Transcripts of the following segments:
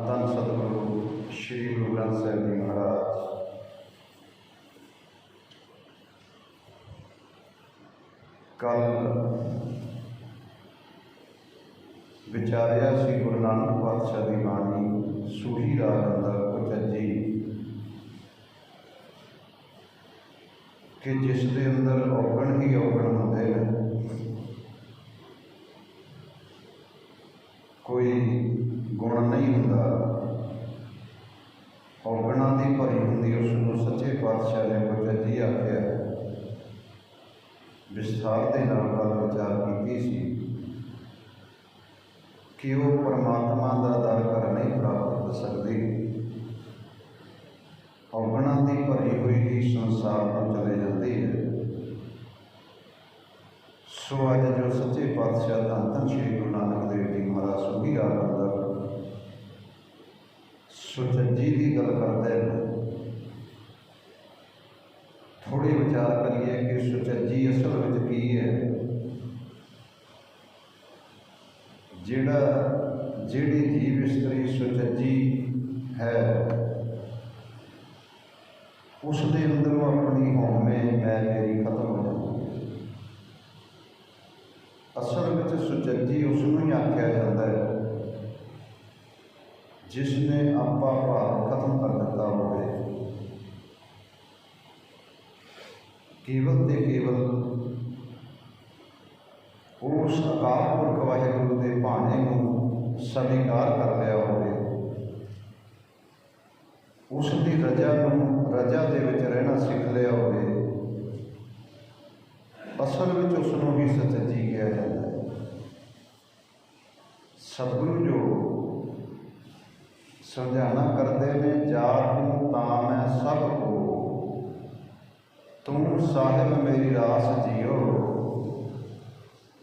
ਧੰਨ ਸਤਿਗੁਰੂ ਸ੍ਰੀ ਗੁਰੂ ਗ੍ਰੰਥ ਸਾਹਿਬ ਜੀ ਮਹਾਰਾਜ ਕੱਲ ਵਿਚਾਰਿਆ ਸੀ ਗੁਰੂ ਨਾਨਕ ਪਾਤਸ਼ਾਹ ਦੀ ਬਾਣੀ ਸੂਹੀ ਰਾਗ ਅੰਦਰ ਕੁਚਜੀ ਕਿ ਜਿਸ ਦੇ ਅੰਦਰ ਔਗਣ ਹੀ ਔਗਣ ਹੁੰਦੇ ਨੇ ਕੋਈ ਗੁਣ ਨਹੀਂ ਹੁੰਦਾ ਔਗਣਾਂ ਹੁੰਦੀ ਉਸ ਨੂੰ ਸੱਚੇ ਪਾਤਸ਼ਾਹ ਨੇ ਕੁਚਜੀ ਆਖਿਆ ਵਿਸਥਾਰ ਦੇ ਨਾਲ ਗੱਲ ਵਿਚਾਰ ਕੀਤੀ ਸੀ ਕਿ ਉਹ ਪਰਮਾਤਮਾ ਦਾ ਦਰ ਕਰ ਨਹੀਂ ਪ੍ਰਾਪਤ ਕਰ ਸਕਦੀ। ਔਗਣਾਂ ਦੀ ਭਰੀ ਹੋਈ ਹੀ ਸੰਸਾਰ ਨੂੰ ਚਲੇ ਜਾਂਦੀ ਹੈ। ਸੋ ਅੱਜ ਜੋ ਸੱਚੇ ਪਾਤਸ਼ਾਹ ਧੰਨ ਧੰਨ ਸ਼੍ਰੀ ਗੁਰੂ ਨਾਨਕ ਦੇਵ ਜੀ ਮਹਾਰਾਜ ਸੁਖੀ ਰਾਗ ਅੰਦਰ ਸੁਚੱਜੀ ਦੀ ਗੱਲ ਕਰਦੇ ਨੇ ਥੋੜੀ ਵਿਚਾਰ ਕਰੀਏ ਕਿ ਸੁਚੱਜੀ ਅਸਲ ਵਿੱਚ ਕੀ ਹੈ। ਜਿਹੜਾ, ਜਿਹੜੀ ਜੀਵ ਇਸਤਰੀ ਸੁਚੱਜੀ ਹੈ, ਉਸ ਦੇ ਅੰਦਰੋਂ ਆਪਣੀ ਹਉਮੈ ਮੈਂ ਮੇਰੀ ਖਤਮ ਹੋ ਜਾਂਦੀ ਹੈ। ਅਸਲ ਵਿੱਚ ਸੁਚੱਜੀ ਉਸ ਨੂੰ ਹੀ ਆਖਿਆ ਜਾਂਦਾ ਹੈ, ਜਿਸ ਨੇ ਆਪਾ ਭਾਵ ਖਤਮ ਕਰ ਦਿੱਤਾ ਹੋਵੇ। ਕੇਵਲ ਤੇ ਕੇਵਲ ਉਸ ਅਕਾਲ ਪੁਰਖ ਵਾਹਿਗੁਰੂ ਦੇ ਭਾਣੇ ਨੂੰ ਸਵੀਕਾਰ ਕਰ ਲਿਆ ਹੋਵੇ। ਉਸ ਦੀ ਰਜਾ ਨੂੰ ਰਜਾ ਦੇ ਵਿੱਚ ਰਹਿਣਾ ਸਿੱਖ ਲਿਆ ਹੋਵੇ। ਅਸਲ ਵਿੱਚ ਉਸ ਨੂੰ ਹੀ ਸੱਚੀ ਕਿਹਾ ਜਾਂਦਾ ਹੈ। ਸਤਿਗੁਰੂ ਜੋ ਸਮਝਾਣਾ ਕਰਦੇ ਨੇ ਜਾ ਨੂੰ ਤਾਂ ਮੈਂ ਸਭ ਕੋ ਤੂੰ ਸਾਹਿਬ ਮੇਰੀ ਰਾਸ ਜਿਓ।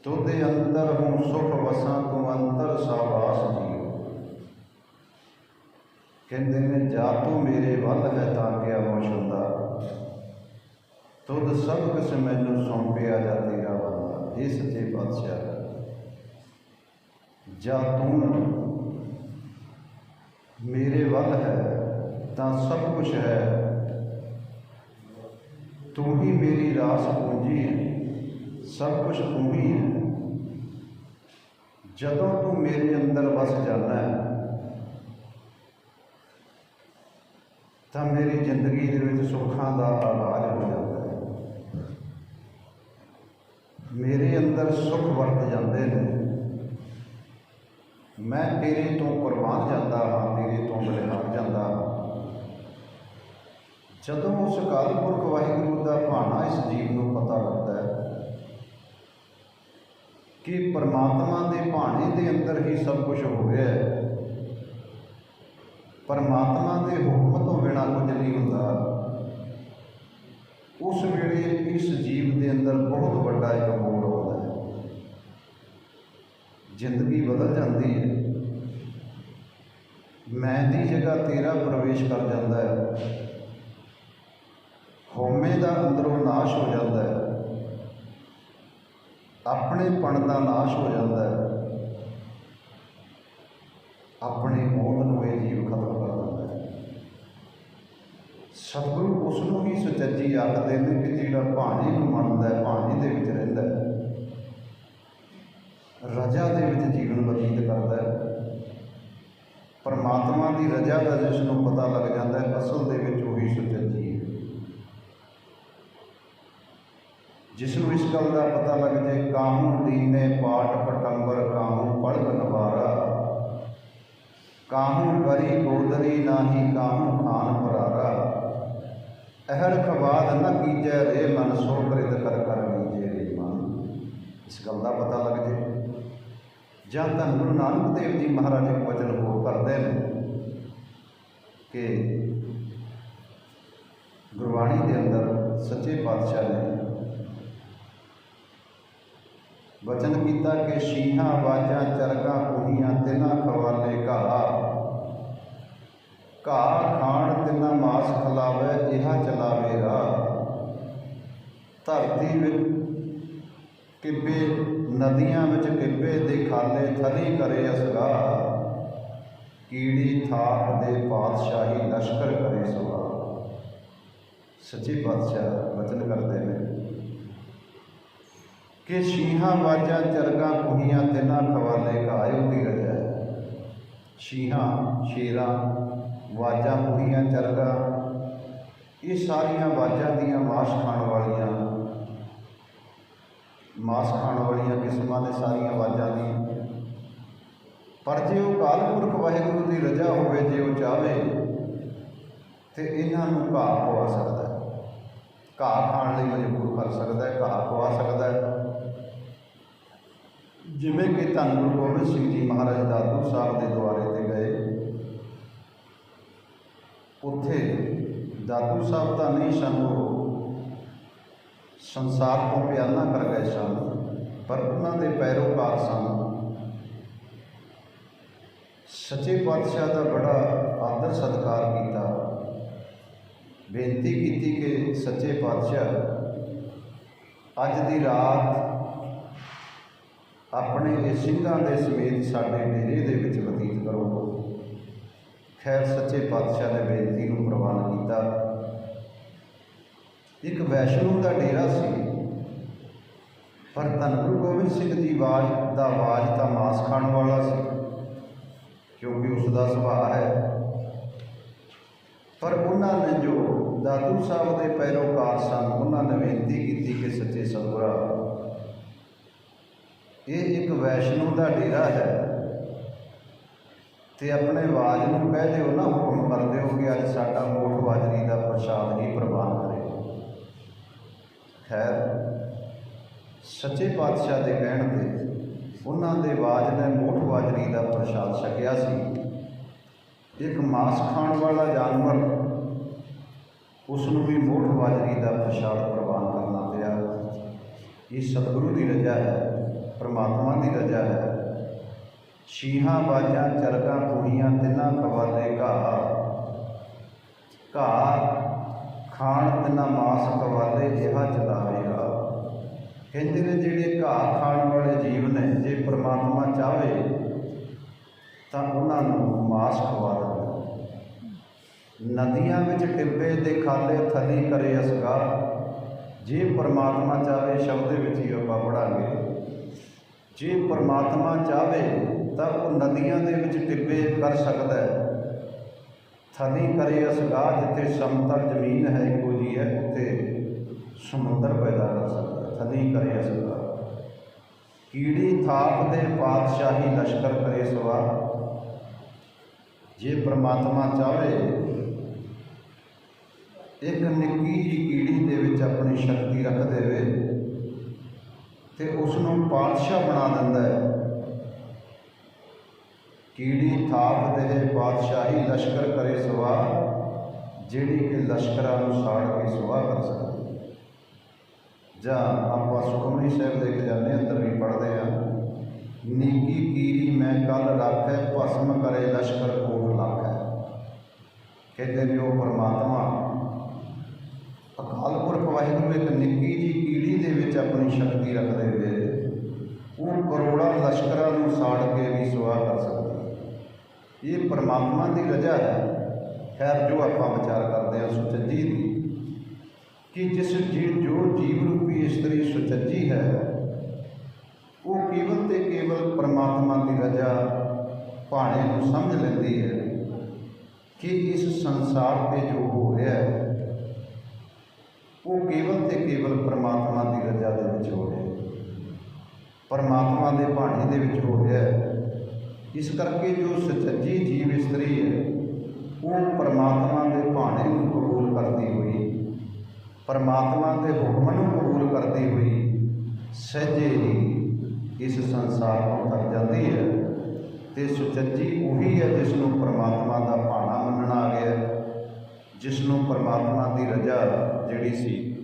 ਤੁਦੇ ਅੰਦਰ ਹੂੰ ਸੁਖ ਵਸਾਂ, ਤੂੰ ਅੰਤਰ ਸਾਵਾਸ ਜੀਓ। ਕਹਿੰਦੇ ਨੇ, ਜਾ ਤੂੰ ਮੇਰੇ ਵੱਲ ਹੈ ਤਾਂ ਗਿਆ ਮੁਸ਼ੰਦਾ ਤੁਧ ਸਭ ਕੁਛ ਮੈਨੂੰ ਸੌਂਪਿਆ ਜਾ ਤੇਰਾ ਬੰਦਾ ਇਹ ਸੱਚੇ ਪਾਤਸ਼ਾਹ ਜਾ। ਤੂੰ ਮੇਰੇ ਵੱਲ ਹੈ ਤਾਂ ਸਭ ਕੁਝ ਹੈ ਤੂੰ ਹੀ ਮੇਰੀ ਰਾਸ ਪੂੰਜੀ ਹੈ ਸਭ ਕੁਝ ਤੂੰ ਹੀ ਹੈ ਜਦੋਂ ਤੂੰ ਮੇਰੇ ਅੰਦਰ ਵਸ ਜਾਣਾ ਹੈ ਤਾਂ ਮੇਰੀ ਜ਼ਿੰਦਗੀ ਦੇ ਵਿੱਚ ਸੁੱਖਾਂ ਦਾ ਆਗਾਜ਼ ਹੋ ਜਾਂਦਾ ਹੈ ਮੇਰੇ ਅੰਦਰ ਸੁੱਖ ਵਰਤ ਜਾਂਦੇ ਨੇ ਮੈਂ ਤੇਰੇ ਤੋਂ ਕੁਰਬਾਨ ਜਾਂਦਾ ਹਾਂ ਤੇਰੇ ਤੋਂ ਬਲਿਹਾਰ ਜਾਂਦਾ ਹਾਂ ਜਦੋਂ ਉਸ ਅਕਾਲ ਪੁਰਖ ਵਾਹਿਗੁਰੂ ਦਾ ਭਾਣਾ ਇਸ ਜੀਵ ਨੂੰ ਪਤਾ ਲੱਗਦਾ ਹੈ ਕਿ ਪਰਮਾਤਮਾ ਦੇ ਭਾਣੇ ਦੇ ਅੰਦਰ ਹੀ ਸਭ ਕੁਝ ਹੋ ਰਿਹਾ ਹੈ। ਪਰਮਾਤਮਾ ਦੇ ਹੁਕਮ ਤੋਂ ਬਿਨਾਂ ਕੁਝ ਨਹੀਂ ਹੁੰਦਾ। ਉਸ ਵੇਲੇ ਇਸ ਜੀਵ ਦੇ ਅੰਦਰ ਬਹੁਤ ਵੱਡਾ ਇੱਕ ਮੋੜ ਆਉਂਦਾ ਹੈ। ਜ਼ਿੰਦਗੀ ਬਦਲ ਜਾਂਦੀ ਹੈ। ਮੈਂ ਦੀ ਜਗ੍ਹਾ ਤੇਰਾ ਪ੍ਰਵੇਸ਼ ਕਰ ਜਾਂਦਾ ਹੈ। ਹਉਮੈ ਦਾ ਅੰਦਰੋਂ ਨਾਸ਼ ਹੋ ਜਾਂਦਾ ਹੈ। ਆਪਣੇ ਪਣ ਦਾ ਨਾਸ਼ ਹੋ ਜਾਂਦਾ ਹੈ। ਆਪਣੇ ਮੌਤ ਨੂੰ ਇਹ ਜੀਵ ਖਤਮ ਕਰ ਦਿੰਦਾ ਹੈ। ਸਤਿਗੁਰੂ ਉਸ ਨੂੰ ਹੀ ਸੁਚੱਜੀ ਆਖਦੇ ਨੇ ਕਿ ਜਿਹੜਾ ਭਾਣੇ ਨੂੰ ਮੰਨਦਾ ਹੈ, ਭਾਣੇ ਦੇ ਵਿੱਚ ਰਹਿੰਦਾ ਹੈ। ਰਜਾ ਦੇ ਵਿੱਚ ਜੀਵਨ ਬਤੀਤ ਕਰਦਾ ਹੈ। ਪਰਮਾਤਮਾ ਦੀ ਰਜਾ ਦਾ ਜਿਸ ਨੂੰ ਪਤਾ ਲੱਗ ਜਾਂਦਾ ਹੈ, ਅਸਲ ਦੇ ਵਿੱਚ ਉਹੀ ਸੁਚੱਜੀ ਹੈ ਜਿਸ ਨੂੰ ਇਸ ਗੱਲ ਦਾ ਪਤਾ ਲੱਗ ਜਾਏ ਕਾਹੂ ਦੀਨੇ ਪਾਟ ਪਟੰਬਰ ਕਾਹੂ ਪੜ੍ਹ ਨਵਾਰਾ ਕਾਹੂ ਕਰੀ ਗੋਦਰੀ ਨਾਹੀ ਕਾਹੂ ਖਾਨ ਪਰਾਰਾ? ਅਹਰ ਖਵਾਦ ਨ ਕੀਜੈ ਰੇ ਮਨ, ਸੋ ਕਰਿਤ ਕਰ ਕਰ ਲੀਜੇ ਰੇ ਮਨ। ਇਸ ਗੱਲ ਦਾ ਪਤਾ ਲੱਗ ਜੇ ਜਾਂ ਤਾਂ ਗੁਰੂ ਨਾਨਕ ਦੇਵ ਜੀ ਮਹਾਰਾਜ ਇੱਕ ਵਚਨ ਹੋ ਕਰਦੇ ਨੇ ਕਿ ਗੁਰਬਾਣੀ ਦੇ ਅੰਦਰ ਸੱਚੇ ਪਾਤਸ਼ਾਹ ਨੇ ਵਚਨ ਕੀਤਾ ਕਿ ਸ਼ੀਹਾਂ, ਬਾਜਾਂ, ਚਰਗਾ, ਕੁਹੀਆਂ, ਤਿਨਾ ਖਵਾਲੇ ਘਾ ਘਾ ਖਾਣ, ਤਿਨਾ ਮਾਸ ਖਲਾਵੇ, ਇਹਾ ਚਲਾਵੇ ਰਾ ਧਰਤੀ ਵਿੱਚ ਕਿੱਬੇ, ਨਦੀਆਂ ਵਿੱਚ ਕਿੱਬੇ ਦੇ ਖਾਲੇ ਥਲੀ ਕਰੇ ਅਸਗਾ ਕੀੜੀ ਥਾਪ ਦੇ ਪਾਤਸ਼ਾਹੀ ਲਸ਼ਕਰ ਕਰੇ ਸਵਾ ਸੱਚੇ ਪਾਤਸ਼ਾਹ ਵਚਨ ਕਰਦੇ ਨੇ। ਕਿ ਸ਼ੀਹਾਂ ਵਾਜਾਂ ਚਰਗਾ ਕੁਹੀਆਂ ਤਿੰਨਾਂ ਖਵਾਲੇ ਘਾਇਓ ਦੀ ਰਜਾ ਸ਼ੀਹਾਂ, ਸ਼ੇਰਾਂ, ਵਾਜਾਂ ਕੁਹੀਆਂ ਚਰਗਾ, ਇਹ ਸਾਰੀਆਂ ਵਾਜਾਂ ਦੀਆਂ ਮਾਸ ਖਾਣ ਵਾਲੀਆਂ, ਮਾਸ ਖਾਣ ਵਾਲੀਆਂ ਕਿਸਮਾਂ ਦੇ ਸਾਰੀਆਂ ਵਾਜਾਂ ਦੀ। ਪਰ ਜੇ ਉਹ ਕਾਲ ਪੁਰਖ ਵਾਹਿਗੁਰੂ ਦੀ ਰਜ਼ਾ ਹੋਵੇ, ਜੇ ਉਹ ਚਾਹੇ, ਤੇ ਇਹਨਾਂ ਨੂੰ ਘਾਹ ਖਵਾ ਸਕਦਾ ਹੈ। ਘਾਹ ਖਾਣ ਲਈ ਮਜਬੂਰ ਕਰ ਸਕਦਾ ਹੈ, ਘਾਹ ਖਵਾ ਸਕਦਾ ਹੈ। ਜਿਵੇਂ ਕਿ ਧੰਨ ਗੁਰੂ ਗੋਬਿੰਦ ਸਿੰਘ ਜੀ ਮਹਾਰਾਜ ਦਾਦੂ ਸਾਹਿਬ ਦੇ ਦੁਆਰੇ ਤੇ ਗਏ, ਉੱਥੇ ਦਾਦੂ ਸਾਹਿਬ ਤਾਂ ਨਹੀਂ ਸਨ, ਉਹ ਸੰਸਾਰ ਤੋਂ ਪਿਆਨਾ ਕਰ ਗਏ ਸਨ, ਪਰ ਉਹਨਾਂ ਦੇ ਪੈਰੋਕਾਰ ਸਨ। ਸੱਚੇ ਪਾਤਸ਼ਾਹ ਦਾ ਬੜਾ ਆਦਰ ਸਤਿਕਾਰ ਕੀਤਾ। ਬੇਨਤੀ ਕੀਤੀ ਕਿ ਸੱਚੇ ਪਾਤਸ਼ਾਹ, ਅੱਜ ਦੀ ਰਾਤ ਆਪਣੇ ਇਹ ਸਿੰਘਾਂ ਦੇ ਸਮੇਤ ਸਾਡੇ ਡੇਰੇ ਦੇ ਵਿੱਚ ਬਤੀਤ ਕਰੋ। ਖੈਰ, ਸੱਚੇ ਪਾਤਸ਼ਾਹ ਨੇ ਬੇਨਤੀ ਨੂੰ ਪ੍ਰਵਾਨ ਕੀਤਾ। ਇੱਕ ਵੈਸ਼ਨੂ ਦਾ ਡੇਰਾ ਸੀ, ਪਰ ਧੰਨ ਗੁਰੂ ਗੋਬਿੰਦ ਸਿੰਘ ਦੀ ਆਵਾਜ਼ ਦਾ ਆਵਾਜ਼ ਤਾਂ ਮਾਸ ਖਾਣ ਵਾਲਾ ਸੀ, ਕਿਉਂਕਿ ਉਸ ਦਾ ਸੁਭਾਅ ਹੈ। ਪਰ ਉਹਨਾਂ ਨੇ ਜੋ ਦਾਦੂ ਸਾਹਿਬ ਦੇ ਪੈਰੋਕਾਰ ਸਨ, ਉਹਨਾਂ ਨੇ ਬੇਨਤੀ ਕੀਤੀ ਕਿ ਸੱਚੇ ਸਤਿਗੁਰਾਂ ਇਹ ਇੱਕ ਵੈਸ਼ਨੂ ਦਾ ਡੇਰਾ ਹੈ। ਤੇ ਆਪਣੇ ਆਵਾਜ਼ ਨੂੰ ਕਹਿ ਦਿਓ ਨਾ ਹੁਕਮ ਕਰ ਦਿਓ ਕਿ ਅੱਜ ਸਾਡਾ ਮੋਠ ਬਾਜਰੀ ਦਾ ਪ੍ਰਸ਼ਾਦ ਹੀ ਪ੍ਰਵਾਨ ਕਰੇ। ਖੈਰ, ਸੱਚੇ ਪਾਤਸ਼ਾਹ ਦੇ ਕਹਿਣ ਤੇ ਉਹਨਾਂ ਦੇ ਆਵਾਜ਼ ਨੇ ਮੋਠ ਬਾਜਰੀ ਦਾ ਪ੍ਰਸ਼ਾਦ ਛਕਿਆ ਸੀ। ਇੱਕ ਮਾਸ ਖਾਣ ਵਾਲਾ ਜਾਨਵਰ ਉਸ ਨੂੰ ਵੀ ਮੋਠ ਬਾਜਰੀ ਦਾ ਪ੍ਰਸ਼ਾਦ ਪ੍ਰਵਾਨ ਕਰਨਾ ਪਿਆ। ਇਹ ਸਤਿਗੁਰੂ ਦੀ ਰਜ਼ਾ ਹੈ। ਪ੍ਰਮਾਤਮਾ ਦੀ ਰਜ਼ਾ ਹੈ। ਸ਼ੀਹਾਂ ਬਾਜਾਂ, ਚਰਕਾਂ ਕੁੜੀਆਂ ਤਿੰਨਾਂ ਕਵਾਲੇ ਘਾਹ। ਘਾਹ ਖਾਣ ਤਿੰਨਾਂ ਮਾਸ ਕਵਾਲੇ ਜਿਹਾ ਚਲਾਵੇਗਾ। ਕਹਿੰਦੇ ਨੇ ਜਿਹੜੇ ਘਾਹ ਖਾਣ ਵਾਲੇ ਜੀਵ ਨੇ, ਜੇ ਪ੍ਰਮਾਤਮਾ ਚਾਹੇ ਤਾਂ ਉਹਨਾਂ ਨੂੰ ਮਾਸ ਖਵਾ ਦਿੰਦਾ ਨਦੀਆਂ ਵਿੱਚ ਟਿੱਬੇ ਦੇ ਖਾਲੇ ਥਲੀ ਕਰੇ ਅਸਗਾ। ਜੇ ਪਰਮਾਤਮਾ ਚਾਹੇ ਸ਼ਬਦ ਵਿੱਚ ਹੀ ਆਪਾਂ ਪੜਾਂਗੇ ਜੇ ਪਰਮਾਤਮਾ ਚਾਹੇ ਤਾਂ ਉਹ ਨਦੀਆਂ ਦੇ ਵਿੱਚ ਟਿੱਬੇ ਕਰ ਸਕਦਾ ਹੈ। ਥਲੀ ਕਰੇ ਅਸਗਾ ਜਿੱਥੇ ਸਮਤਲ ਜ਼ਮੀਨ ਹੈ, ਇੱਕੋ ਜੀ ਹੈ, ਉੱਥੇ ਸਮੁੰਦਰ ਪੈਦਾ ਕਰ ਸਕਦਾ ਹੈ। ਥਲੀ ਕਰੇ ਅਸਗਾ ਕੀੜੀ ਥਾਪ ਦੇ ਪਾਤਸ਼ਾਹੀ ਲਸ਼ਕਰ ਕਰੇ ਸਵਾ ਜੇ ਪਰਮਾਤਮਾ ਚਾਹੇ ਇੱਕ ਨਿੱਕੀ ਜੀ ਕੀੜੀ ਦੇ ਵਿੱਚ ਆਪਣੀ ਸ਼ਕਤੀ ਰੱਖ ਦੇਵੇ ਤੇ ਉਸ ਨੂੰ ਪਾਤਸ਼ਾਹ ਬਣਾ ਦਿੰਦਾ ਹੈ ਕੀੜੀ ਥਾਪ ਦੇ ਪਾਤਸ਼ਾਹੀ ਲਸ਼ਕਰ ਕਰੇ ਸਵਾ ਜਿਹੜੀ ਕਿ ਲਸ਼ਕਰਾਂ ਨੂੰ ਸਾੜ ਕੇ ਸਵਾ ਕਰ ਸਕਦੀ ਹੈ। ਜਾਂ ਆਪਾਂ ਸੁਖਮਨੀ ਸਾਹਿਬ ਦੇ ਖਜ਼ਾਨੇ ਅੰਦਰ ਵੀ ਪੜ੍ਹਦੇ ਆ ਨੀਕੀ ਕੀਰੀ ਮੈਂ ਕੱਲ ਰੱਖੈ, ਭਸਮ ਕਰੇ ਲਸ਼ਕਰ ਕੋਟ ਲੱਖੈ ਕਹਿੰਦੇ ਨੇ ਉਹ ਪਰਮਾਤਮਾ ਅਕਾਲ ਪੁਰਖ ਵਾਹਿਗੁਰੂ ਇੱਕ ਨਿੱਕੀ ਜੀ ਕੀੜੀ ਦੇ ਵਿੱਚ ਆਪਣੀ ਸ਼ਕਤੀ ਰੱਖਦੇ ਹੋਏ ਉਹ ਕਰੋੜਾਂ ਲਸ਼ਕਰਾਂ ਨੂੰ ਸਾੜ ਕੇ ਵੀ ਸੁਆਹ ਕਰ ਸਕਦਾ ਇਹ ਪਰਮਾਤਮਾ ਦੀ ਰਜ਼ਾ ਹੈ। ਖੈਰ, ਜੋ ਆਪਾਂ ਵਿਚਾਰ ਕਰਦੇ ਹਾਂ ਸੁਚੱਜੀ ਦੀ, ਕਿ ਜਿਸ ਜੀ ਜੋ ਜੀਵ ਰੂਪੀ ਇਸਤਰੀ ਸੁਚੱਜੀ ਹੈ, ਉਹ ਕੇਵਲ ਤੇ ਕੇਵਲ ਪਰਮਾਤਮਾ ਦੀ ਰਜ਼ਾ ਭਾਣੇ ਨੂੰ ਸਮਝ ਲੈਂਦੀ ਹੈ ਕਿ ਇਸ ਸੰਸਾਰ ਤੇ ਜੋ ਹੋ ਰਿਹਾ ਹੈ ਕੇਵਲ ਤੇ ਕੇਵਲ ਪਰਮਾਤਮਾ ਦੀ ਰਜ਼ਾ ਦੇ ਵਿੱਚ ਹੋ ਰਿਹਾ ਪਰਮਾਤਮਾ ਦੇ ਭਾਣੇ ਦੇ ਵਿੱਚ ਹੋ ਰਿਹਾ ਇਸ ਕਰਕੇ ਜੋ ਸੱਚੀ ਜੀਵ ਇਸਤਰੀ ਹੈ ਉਹ ਪਰਮਾਤਮਾ ਦੇ ਭਾਣੇ ਨੂੰ ਕਬੂਲ ਕਰਦੀ ਹੋਈ, ਪਰਮਾਤਮਾ ਦੇ ਹੁਕਮ ਨੂੰ ਕਬੂਲ ਕਰਦੀ ਹੋਈ ਸਹਿਜੇ ਹੀ ਇਸ ਸੰਸਾਰ ਤੋਂ ਤਰ ਜਾਂਦੀ ਹੈ ਤੇ ਸੁਚੱਜੀ ਉਹੀ ਹੈ ਜਿਸ ਨੂੰ ਪਰਮਾਤਮਾ ਦਾ ਭਾਣਾ ਮੰਨਣਾ ਆ ਗਿਆ ਜਿਸ ਨੂੰ ਪਰਮਾਤਮਾ ਦੀ ਰਜ਼ਾ ਜਿਹੜੀ ਸੀ